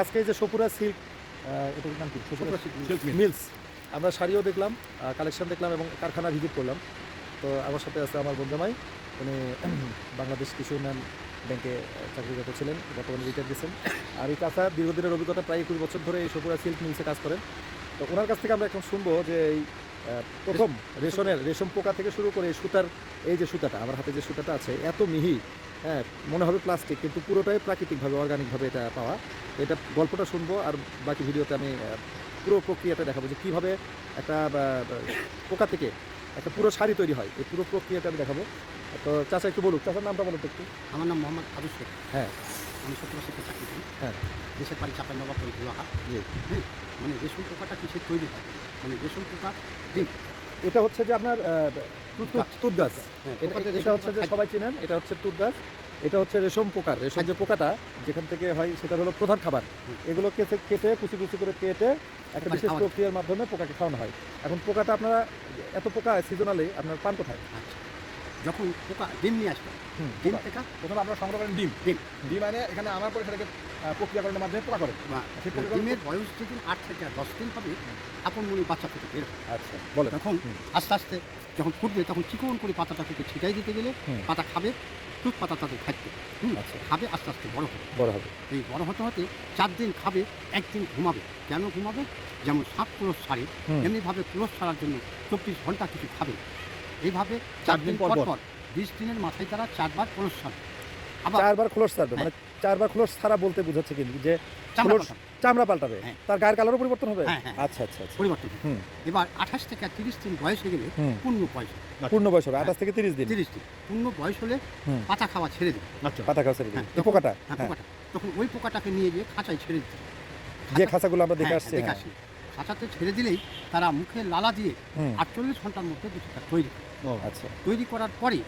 আজকে যে সপুরা সিল্ক এটার নাম কি? সপুরা মিলস। আমরা শাড়িও দেখলাম কালেকশন দেখলাম এবং কারখানা ভিজিট করলাম। তো আমার সাথে আছে আমার বন্ধুমাই উনি বাংলাদেশ কৃষি উন্নয়ন ব্যাংকে চাকরিরত ছিলেন বর্তমানে রিটায়ার দিয়েছেন আর এই কাছা দীর্ঘদিনের অভিজ্ঞতা প্রায় একুশ বছর ধরে এই সপুরা সিল্ক মিলসে কাজ করেন। তো ওনার কাছ থেকে আমরা এখন শুনব যে এই প্রথম রেশনের রেশম পোকা থেকে শুরু করে এই সুতার এই যে সুতাটা আমার হাতে যে সুতাটা আছে এত মিহি হ্যাঁ মনে হবে প্লাস্টিক কিন্তু পুরোটাই প্রাকৃতিকভাবে অর্গানিকভাবে এটা পাওয়া। এটা গল্পটা শুনব আর বাকি ভিডিওতে আমি পুরো প্রক্রিয়াটা দেখাবো যে কীভাবে একটা পোকা থেকে একটা পুরো শাড়ি তৈরি হয়। এই পুরো প্রক্রিয়াটা আমি দেখাবো। তো চাচা একটু বলুক চাচার নামটা বলুন একটু। আমার নাম মোহাম্মদ আবু হ্যাঁ। আমি সত্তর শিক্ষা চাকরি করি। হ্যাঁ। দেশের বাড়ি চাপাই নবাব হ্যাঁ? মানে রেশম পোকাটা কিসের তৈরি হয়? মানে রেশম পোকা ডিম এটা হচ্ছে যে আপনার তুত- তুত গাছ। হ্যাঁ, এটা হচ্ছে যে সবাই চিনেন এটা হচ্ছে তুত গাছ। এটা হচ্ছে রেশম পোকার রেশম যে পোকাটা যেখান থেকে হয় সেটা হলো প্রধান খাবার। এগুলো কেটে কেটে কুচি কুচি করে কেটে একটা বিশেষ প্রক্রিয়ার মাধ্যমে পোকাকে খাওয়ানো হয়। এখন পোকাটা আপনারা এত পোকা সিজনালি আপনার পান কোথায়? আচ্ছা। যখন পোকা ডিম নিয়ে আসবে। ডিম থেকে প্রথমে আপনারা সংগ্রহ করেন ডিম। ডিম। ডিম মানে এখানে আনার পরে সেটাকে প্রক্রিয়াকরণের মাধ্যমে পোকা করেন পোকাগুলো- ডিমের বয়স যদি আট থেকে দশ দিন হবে আপন মনে বাচ্চা থেকে বের। আচ্ছা বলেন। তখন আস্তে আস্তে যখন ফুটবে তখন চিকন করে পাতাটা থেকে ছিটাই দিতে গেলে পাতা খাবে টুক পাতা তাদের আচ্ছা। খাবে আস্তে আস্তে বড় হবে। বড় হবে। এই বড় হতে হতে চার দিন খাবে একদিন ঘুমাবে। কেন ঘুমাবে? যেমন সাপ ক্রোশ সারে। এমনিভাবে ক্রোশ ছাড়ার জন্য চব্বিশ ঘণ্টা কিছু খাবে। এইভাবে চার দিন পর পর বিশ দিনের মাথায় তারা চারবার ক্রোশ ছাড়ে আবার চারবার খোলস ছাড়বে মানে চারবার খোলস ছাড়া বলতে বোঝাচ্ছে কিন্তু যে চামড়া খোলস পাল্টাবে। হ্যাঁ। তার গায়ের কালারও পরিবর্তন হবে? হ্যাঁ, হ্যাঁ। আচ্ছা আচ্ছা আচ্ছা। পরিবর্তন এবার আঠাশ থেকে তিরিশ দিন বয়স হয়ে গেলে পূর্ণ বয়স পূর্ণ বয়স হবে আঠাশ থেকে তিরিশ দিন। তিরিশ দিন। পূর্ণ বয়স হলে। পাতা খাওয়া ছেড়ে দেবে। আচ্ছা পাতা খাওয়া ছেড়ে হ্যাঁ, পোকাটা? হ্যাঁ হ্যাঁ। পোকাটা। তখন ওই পোকাটাকে নিয়ে গিয়ে খাঁচায় ছেড়ে দিতে যে খাঁচাগুলো আমরা দেখে হ্যাঁ, আসছি। হ্যাঁ। খাঁচাতে ছেড়ে দিলেই তারা মুখে লালা দিয়ে আটচল্লিশ ঘণ্টার মধ্যে গুটিটা তৈরি করে। আচ্ছা। তৈরি করার পরে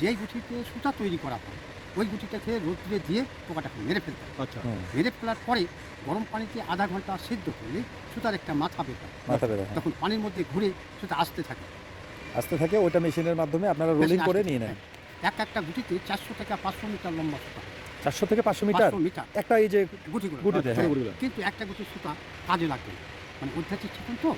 যেই গুটিতে সুতা তৈরি করা হয় ওই গুটিটাকে রোদ্রে দিয়ে পোকাটাকে মেরে ফেলতে আচ্ছা। মেরে ফেলার পরে গরম পানিতে আধা ঘণ্টা সিদ্ধ করলে সুতার একটা মাথা বের মাথা বেরো হ্যাঁ তখন পানির মধ্যে ঘুরে সুতা আসতে থাকে। আসতে থাকে ওইটা মেশিনের মাধ্যমে আপনারা রোলিং করে নিয়ে নেন। এক একটা গুটিতে চারশো থেকে পাঁচশো মিটার লম্বা সুতা। চারশো থেকে পাঁচশো মিটার? একটা এই যে গুটি গুটিতে ছোট হ্যাঁ। কিন্তু একটা গুটির সুতা কাজে লাগবে। মানে অধ্যাত্মিক চিকন তো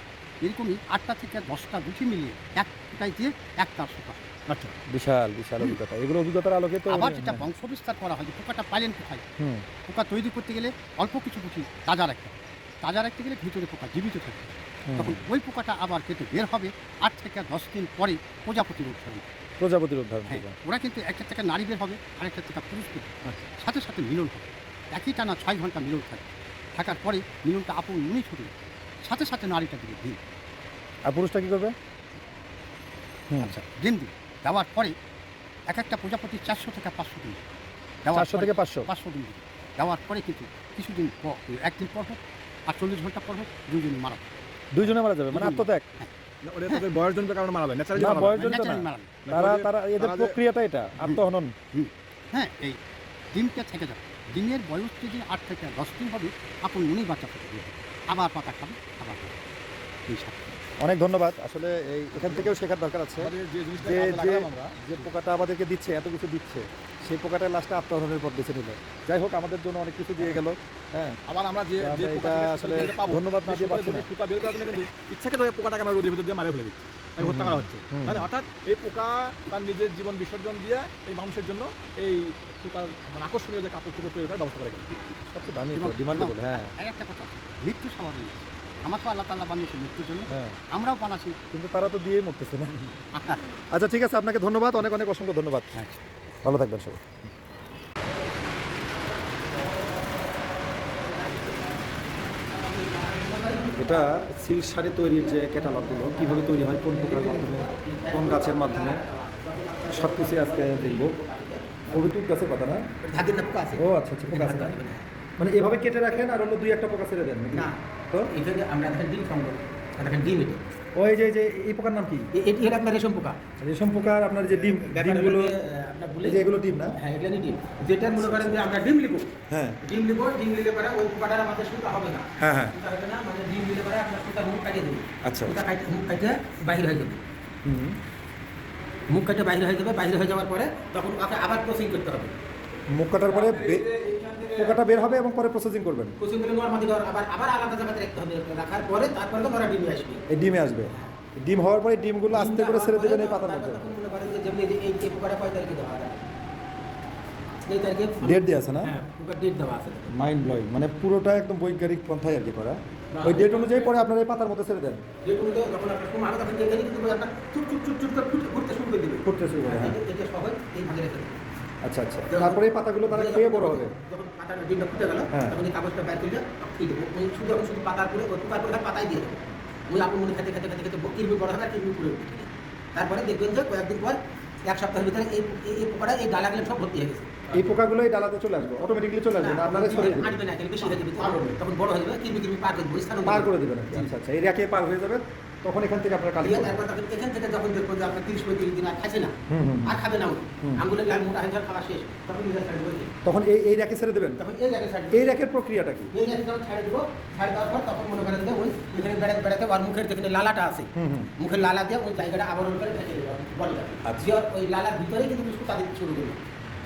এরকমই আটটা থেকে দশটা গুটি মিলিয়ে এক ফুটাই দিয়ে একটা সুতা আচ্ছা বিশাল বিশাল অভিজ্ঞতা। এগুলো অভিজ্ঞতার আলোকে তো আবার যেটা হ্যাঁ। বংশ বিস্তার করা হয় যে পোকাটা পাইলেন কোথায়? পোকা তৈরি করতে গেলে অল্প কিছু গুটি তাজা রাখতে। তাজা রাখতে গেলে ভিতরে পোকা জীবিত থাকে। তখন ওই পোকাটা আবার কেটে বের হবে আট থেকে দশ দিন পরে প্রজাপতির উৎসব প্রজাপতির উদ্ধারণ হ্যাঁ ওরা কিন্তু একটা থেকে নারী বের হবে আরেকটা থেকে পুরুষ বের। আচ্ছা। সাথে সাথে মিলন হবে। একই টানা ছয় ঘণ্টা মিলন থাকে থাকার পরে মিলনটা আপন মনেই ছুটে। সাথে সাথে নারীটা দিকে দিন। আর পুরুষটা কি করবে? হুম আচ্ছা দিন দিন। দেওয়ার পরে এক একটা প্রজাপতি চারশো থেকে পাঁচশো দিন। চারশো থেকে পাঁচশো? পাঁচশো দিন দিবে। দেওয়ার পরে কিন্তু কিছুদিন একদিন পর হোক আর চল্লিশ ঘণ্টা পর হোক দুজন মারা। দুইজনে মারা যাবে? মানে আত্মত্যাগ? তাদের বয়স জনিত কারণে মারা যায় ন্যাচারালি না, মারা বয়স- যায় জনিত Naturally না। মারা যাবে। তারা তারা এদের প্রক্রিয়াটা এটা আত্মহনন। হ্যাঁ এই ডিমটা থেকে যাবে। ডিমের বয়স যদি আট থেকে দশ দিন হবে আপন মনেই বাচ্চা থেকে। আবার পাতা খাবে আবার অনেক ধন্যবাদ। আসলে এই এখান থেকেও শেখার দরকার আছে যে যে পোকাটা আমাদেরকে দিচ্ছে এত কিছু দিচ্ছে সেই পোকাটা লাস্টে আত্মহননের পর বেছে নিল। যাই হোক আমাদের জন্য অনেক কিছু দিয়ে গেল। হ্যাঁ। আবার আমরা যে এটা আসলে ধন্যবাদ না দিয়ে পোকা পাচ্ছি পোকা বের করার জন্য কিন্তু ইচ্ছাকে ধরে পোকাটাকে আমরা রোদের ভিতর দিয়ে মারে ফেলে দিচ্ছি হত্যা করা হচ্ছে। মানে অর্থাৎ এই পোকা তার নিজের জীবন বিসর্জন দিয়ে এই মানুষের জন্য এই পোকার মানে আকর্ষণীয় যে কাপড় চোপড় তৈরি করার ব্যবস্থা করে গেছে সবচেয়ে দামি ডিমান্ডেবল হ্যাঁ। একটা কথা মৃত্যু স্বাভাবিক আমার তো আল্লাহ তাল্লাহ বানিয়েছে মৃত্যুর জন্য। হ্যাঁ। আমরাও বানাচ্ছি। কিন্তু তারা তো দিয়েই মরতেছে না। আচ্ছা ঠিক আছে আপনাকে ধন্যবাদ। অনেক অনেক অসংখ্য ধন্যবাদ। হ্যাঁ। ভালো থাকবেন সবাই। এটা সিল্ক শাড়ি তৈরির যে ক্যাটালগুলো কীভাবে তৈরি হয় কোন পোকার মাধ্যমে কোন গাছের মাধ্যমে সব কিছু আজকে দেখব। পবিত্র গাছের কথা না? ও আচ্ছা আচ্ছা পোকা আছে। না? মানে এভাবে কেটে রাখেন আর অন্য দুই একটা পোকা ছেড়ে দেন না। তো? এটা আমরা দেখেন ডিম সংগ্রহ দেখেন ডিম এটা। ওই যে যে এই পোকার নাম কি? এটি হলো আপনার রেশম পোকা। রেশম পোকার আপনার যে ডিম ডিমগুলো আপনার এই যে এগুলো ডিম না? হ্যাঁ এগুলো ডিম। যেটা মনে করেন যে আমরা ডিম লিখব হ্যাঁ। ডিম লিখব ডিম লিখে পরে ওই পোকাটার আমাদের সুতা হবে না। হ্যাঁ হ্যাঁ। সুতা হবে না মানে ডিম লিখে পরে আপনার সুতার মুখ কাটিয়ে দেবে। আচ্ছা। সুতা কাটে মুখ কাটে বাইরে হয়ে যাবে। হুম। মুখ কাটে বাইরে হয়ে যাবে বাইরে হয়ে যাওয়ার পরে তখন ওকে আবার ক্রসিং করতে হবে। মুখ কাটার পরে পোকাটা বের হবে এবং পরে প্রসেসিং করবেন। কোচিং করে নোয়ার আবার আবার আলাদা জায়গাতে রাখতে হবে রাখার পরে তারপরে তো ওরা ডিমে আসবে। এই ডিমে আসবে। ডিম হওয়ার পরে ডিমগুলো আস্তে করে ছেড়ে দেবেন এই পাতার মধ্যে। এই- পোকাটা কয় তারিখে দেওয়া হয়। ডেট আছে না? হ্যাঁ মাইন্ড ব্লোয়িং মানে পুরোটা একদম বৈজ্ঞানিক পন্থায় আর কি করা। ওই ডেট অনুযায়ী পরে আপনার এই পাতার মধ্যে ছেড়ে দেন। আপনার আপনার ফুটতে শুরু করে দিবে। ফুটতে শুরু করে, হ্যাঁ। আচ্ছা আচ্ছা। তারপরে এই পাতাগুলো তারা খেয়ে বড় হবে। যখন পাতাটা ডিমটা ফুটে গেল হ্যাঁ। তখন এই কাগজটা বাইর করে দিয়ে দেবো। ওই শুধু শুধু পাতার করে ওই পোকার দিয়ে দেবো। ওই আপন মনে খেতে খেতে খেতে খেতে কিরমি বড় হবে আর কিরমি তারপরে দেখবেন যে কয়েকদিন পর এক সপ্তাহের ভিতরে এই এই- পোকাটা এই ডালাগুলো সব ভর্তি হয়ে গেছে। এই পোকাগুলো এই ডালাতে চলে আসবে অটোমেটিকলি চলে আসবে আপনারা সরিয়ে দেবেন। আটবে না বেশি হয়ে যাবে তখন বড় হয়ে যাবে কিরমি কিরমি পার করে দেবো পার করে। আচ্ছা আচ্ছা। এই পার হয়ে যাবে তখন এখান থেকে আপনার কালি এখান থেকে যখন দেখব যে আপনার তিরিশ পঁয়ত্রিশ দিন আর খাচ্ছে না। আর খাবে না। আঙ্গুলের লাল মোটা যাওয়ার খাওয়া শেষ তখন তখন এই এই র্যাকে ছেড়ে দেবেন? তখন এই জায়গায় সাইড এই র্যাকের প্রক্রিয়াটা কি? এই জায়গায় যখন ছাড়ে দেবো ছাড়ে দেওয়ার পর তখন মনে করেন যে ওই এখানে বেড়াতে বেড়াতে ওর মুখের যেখানে লালাটা আছে মুখের লালা দিয়ে ওই জায়গাটা আবরণ করে ঢেকে দেবো বলটা। আচ্ছা। দিয়ে ওই লালার ভিতরে কিন্তু সুতা দিতে শুরু করব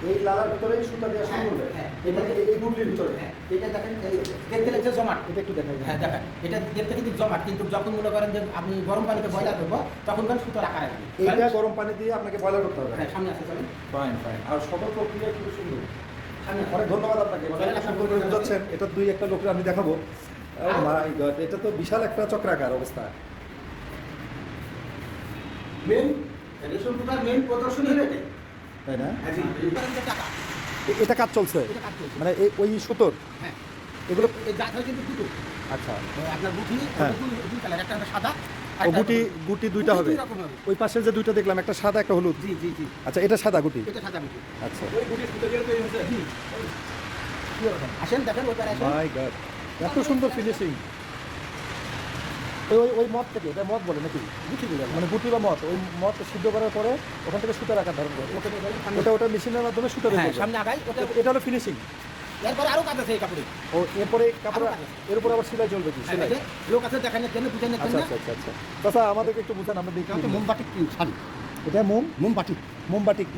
এই লালার ভিতরে সুতা দেওয়া শুরু করবে হ্যাঁ, এটা এই- এই ভিতরে? হ্যাঁ। এটা দেখেন এই দেখতে লাগছে জমাট। এটা একটু দেখাই হ্যাঁ দেখেন। এটা দেখতে কিন্তু জমাট কিন্তু যখন মনে করেন যে আমি গরম পানিতে বয়লা দেবো তখন কারণ সুতো রাখা রাখবে এইটা গরম পানি দিয়ে আপনাকে বয়লার করতে হবে। হ্যাঁ সামনে আছে চলেন ফাইন ফাইন আর সকল প্রক্রিয়া খুব সুন্দর। অনেক ধন্যবাদ আপনাকে। বোঝাচ্ছেন। এটা দুই একটা আমি দেখাবো। এটা তো বিশাল একটা চক্রাকার অবস্থা। মেন মেন প্রদর্শনী হলো এটা। তাই না? হ্যাঁ এটা কাজ চলছে। মানে এই- ওই সুতোর? হ্যাঁ। এগুলো জাত হয় কিন্তু দুটো আচ্ছা। আপনার গুটি হ্যাঁ। একটা সাদা ও গুটি গুটি দুইটা হবে? ওই পাশে যে দুইটা দেখলাম একটা সাদা একটা হলুদ? জি জি জি। আচ্ছা এটা সাদা গুটি? এটা সাদা গুটি। আচ্ছা। ওই গুটি সুতো দিয়ে তৈরি হচ্ছে জি। আসেন দেখেন ওই আসেন। মাই গড এত সুন্দর ফিনিশিং ওই ওই ওই মদ থেকে এটা মদ বলে নাকি? গুটি গুলো মানে গুটি বা মদ ওই মদ সিদ্ধ করার পরে ওখান থেকে সুতার আকার ধারণ করে। ওটা ওটা মেশিনের মাধ্যমে সুতা হ্যাঁ সামনে আগাই এটা হলো ফিনিশিং এরপরে আরও কাজ আছে এই কাপড়ে। ও এরপরে কাপড় এর উপর আবার সেলাই চলবে কি? হ্যাঁ, সেলাই? লোক আছে দেখানোর জন্য বুঝানোর আচ্ছা জন্য আচ্ছা আচ্ছা আচ্ছা। আমাদেরকে একটু বুঝান আমরা দেখি। এটা শাড়ি মোম?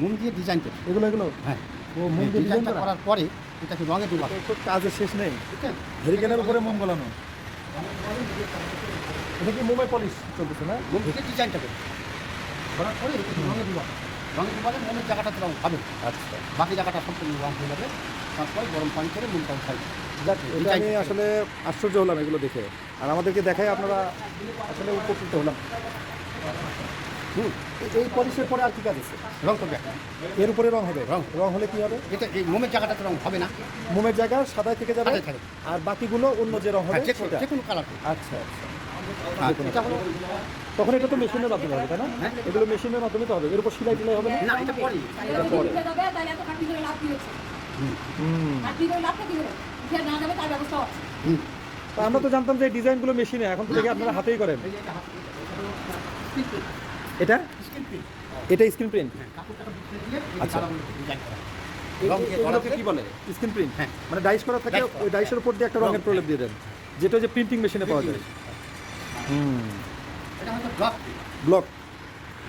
মোম দিয়ে ডিজাইন করে। এগুলো এগুলো? হ্যাঁ। ও মোম দিয়ে ডিজাইন করার পরে এটাকে রঙে কাজের শেষ নেই। হেরিকেনের উপরে মোম গলানো। এটা কি মোমের পলিশ চলতেছে না? মোম দিয়ে ডিজাইনটা করে করার পরে এটাকে রঙে ডোবা রঙে ডোবালে মোমের জায়গাটাতে রঙ হবে। আচ্ছা। বাকি জায়গাটা সম্পূর্ণ রঙ হয়ে যাবে। তারপরে গরম পানি করে মোমটা উঠাই এটা আমি আসলে আশ্চর্য হলাম এগুলো দেখে। আর আমাদেরকে দেখাই আপনারা আসলে উপকৃত হলাম। হুম, এই পলিশের পরে আর কি কাজ আছে? রং করবে। এর উপরে রং হবে? রং। রং হলে কি হবে? এটা এই মোমের জায়গাটাতে রং হবে না। মোমের জায়গা সাদাই থেকে যাবে। আর বাকিগুলো অন্য যে রং হবে হ্যাঁ, যে কোনো- কালার আচ্ছা আচ্ছা। তখন এটা তো মেশিনের মাধ্যমে হবে তাই না? হ্যাঁ। এগুলো মেশিনের মাধ্যমে তো হবে। এর উপর সেলাই টিলাই হবে না? না এটা পরে। এটা পরে। উঠে যাবে তাহলে এত খাটনি করে লাভ কি হচ্ছে? হুম। খাটনি করে লাভটা কি হলো? উঠে না যাবে তার ব্যবস্থা হুম। তা আমরা তো জানতাম যে ডিজাইনগুলো মেশিনে এখন তো দেখি আপনারা হাতেই করেন। এটা এটা প্রিন্ট। এটা? Screen print. এই আচ্ছা। কি বলে? Screen print. হ্যাঁ। মানে ডাইস করা থাকে ওই ডাইসের উপর দিয়ে একটা রঙের। প্রলেপ দিয়ে দেন। যেটা যে প্রিন্টিং মেশিনে পাওয়া যায়। হুম এটা হচ্ছে ব্লক ব্লক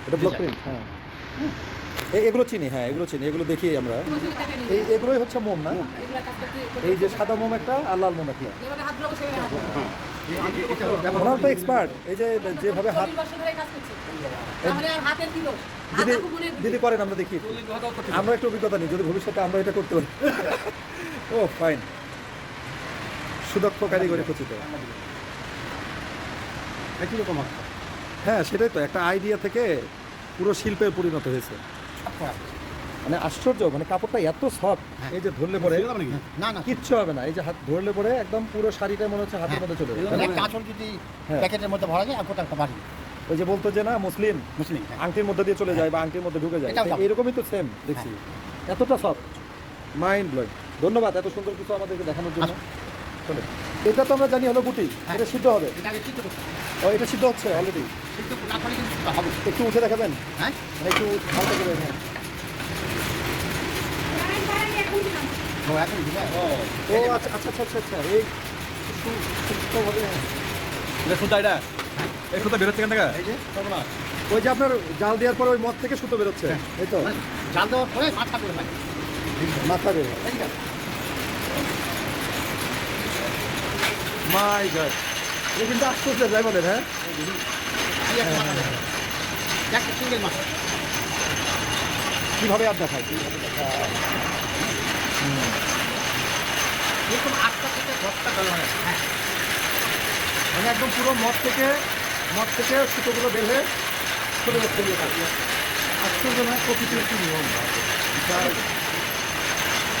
এটা ব্লক প্রিন্ট হ্যাঁ। এগুলো চিনি হ্যাঁ এগুলো চিনি এগুলো দেখি আমরা। এই এগুলোই হচ্ছে মোম না? করতে এই যে সাদা মোম একটা আর লাল মোম একটা। ওনারা তো এক্সপার্ট এই যে যেভাবে হাত দিদি দিদি করেন আমরা দেখি আমরা একটু অভিজ্ঞতা নিই যদি ভবিষ্যতে আমরা এটা করতে পারি। ও ফাইন সুদক্ষ কারিগরি খচিত একই রকম হবে। হ্যাঁ সেটাই তো একটা আইডিয়া থেকে পুরো শিল্পে পরিণত হয়েছে আছে। মানে আশ্চর্য মানে কাপড়টা এত সফট হ্যাঁ। এই যে ধরলে পরে না না কিচ্ছু হবে না এই যে হাত ধরলে পরে একদম পুরো শাড়িটা মনে হচ্ছে হাতের মধ্যে চলে যাবে মানে যদি হ্যাঁ। প্যাকেটের মধ্যে ভরা যায় আর একটা বাড়ি ওই যে বলতো যে না মুসলিম মুসলিম হ্যাঁ। আংটির মধ্যে দিয়ে চলে যায় বা আংটির মধ্যে ঢুকে যায়। এরকমই তো সেম দেখছি এতটা সফট মাইন্ড ব্লোয়িং ধন্যবাদ এত সুন্দর কিছু আমাদেরকে দেখানোর জন্য চলে এটা তো আমরা জানি হলো গুটি হ্যাঁ। এটা সিদ্ধ হবে। এটা সিদ্ধ ও এটা সিদ্ধ হচ্ছে অলরেডি একটু উঠে দেখাবেন? হ্যাঁ? মানে একটু হালকা করে হ্যাঁ। ও এখন দিবে? ও আচ্ছা আচ্ছা আচ্ছা আচ্ছা আচ্ছা এই এটা সুতা এটা? এই সুতা বেরোচ্ছে কেন টাকা ওই যে আপনার জাল দেওয়ার পর ওই মদ থেকে সুতো বেরোচ্ছে এই তো? জাল দেওয়ার পরে মাথা করে লাগে মাথা বের হয়। ঠিক আছে মাই গড এটা কিন্তু যাই বলেন হ্যাঁ এই একটা। একটা কীভাবে আর দেখায়? এরকম আটটা থেকে দশটা ডলার হ্যাঁ মানে একদম পুরো মদ থেকে মদ থেকে সুতোগুলো হয়ে ছোটো ছোটো করে কাটবে আশ্চর্য না প্রকৃতির কি নিয়ম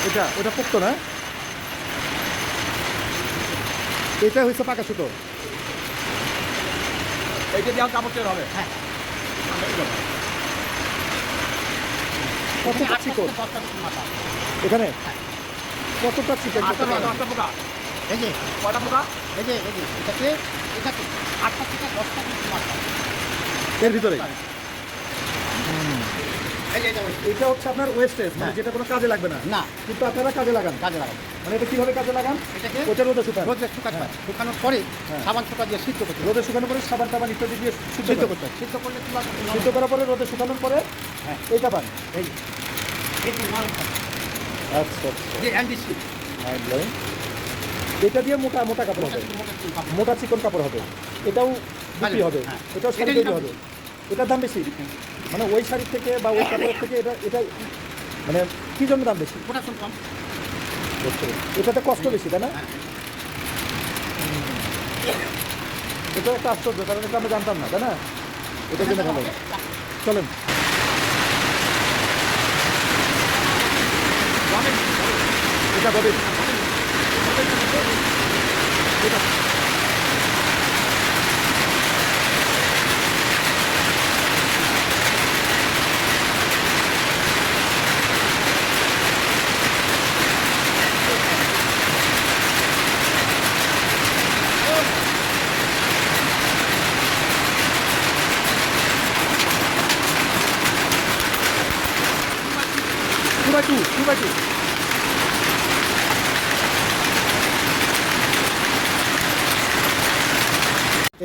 এটা ওটা পোক্ত না এটা হয়েছে পাকা সুতো। এইটা দিয়ে কাপড় চেয়ার হবে? হ্যাঁ। কতটা চিকন? এখানে? কতটা চিকন আটটা নয় দশটা পোকা। এই যে। কয়টা পোকা? এই যে এই যে এটাকে এটাকে। আটটা থেকে দশটা এর ভিতরে? এটা হচ্ছে আপনার ওয়েস্টেজ মানে হ্যাঁ। যেটা কোনো কাজে লাগবে না। না। কিন্তু আপনারা কাজে লাগান। কাজে লাগাবো। মানে এটা কীভাবে কাজে লাগান? এটাকে ওটা রোদে শুকান। রোদে শুকাতে হয়। শুকানোর পরে হ্যাঁ। সাবান শুকা দিয়ে সিদ্ধ করতে রোদে শুকানোর পরে সাবান টাবান ইত্যাদি দিয়ে সিদ্ধ করতে হয়। সিদ্ধ করলে? সিদ্ধ করার পরে রোদে শুকানোর পরে হ্যাঁ। এইটা পান। এই। আচ্ছা আচ্ছা। এটা দিয়ে মোটা মোটা কাপড় হবে। মোটা চিকন কাপড়। হবে। এটাও বিক্রি হবে। হ্যাঁ। এটাও দাম হবে। এটার দাম বেশি। মানে ওই শাড়ির থেকে বা ওই কাপড়ের থেকে এটা এটা মানে কি জন্য দাম বেশি? প্রোডাকশন কম। এটাতে কষ্ট বেশি তাই না? হ্যাঁ। এটা একটা আশ্চর্য কারণ এটা আমরা জানতাম না তাই না? এটা জেনে ভালো চলেন। এটা ববিন টু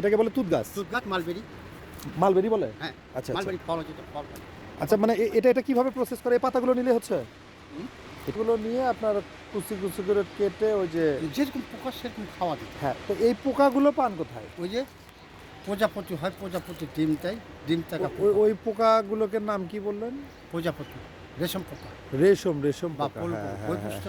এটাকে বলে তুত গাছ দুধগাছ মালবেরি। মালবেরি বলে? হ্যাঁ আচ্ছা আচ্ছা। মালবেরি ফল হচ্ছে ফল। আচ্ছা মানে এটা এটা কীভাবে প্রসেস করে? এই পাতাগুলো নিলে হচ্ছে? এগুলো নিয়ে আপনার কুচি কুচি করে কেটে ওই যে যেরকম পোকা সেরকম খাওয়া দিতে হ্যাঁ। তো এই পোকাগুলো পান কোথায়? ওই যে প্রজাপতি হয় প্রজাপতি ডিম দেয় ডিম থেকে ওই ওই পোকাগুলোকে নাম কি বললেন? প্রজাপতি রেশম পোকা। রেশম রেশম বা পোকা হ্যাঁ, হ্যাঁ,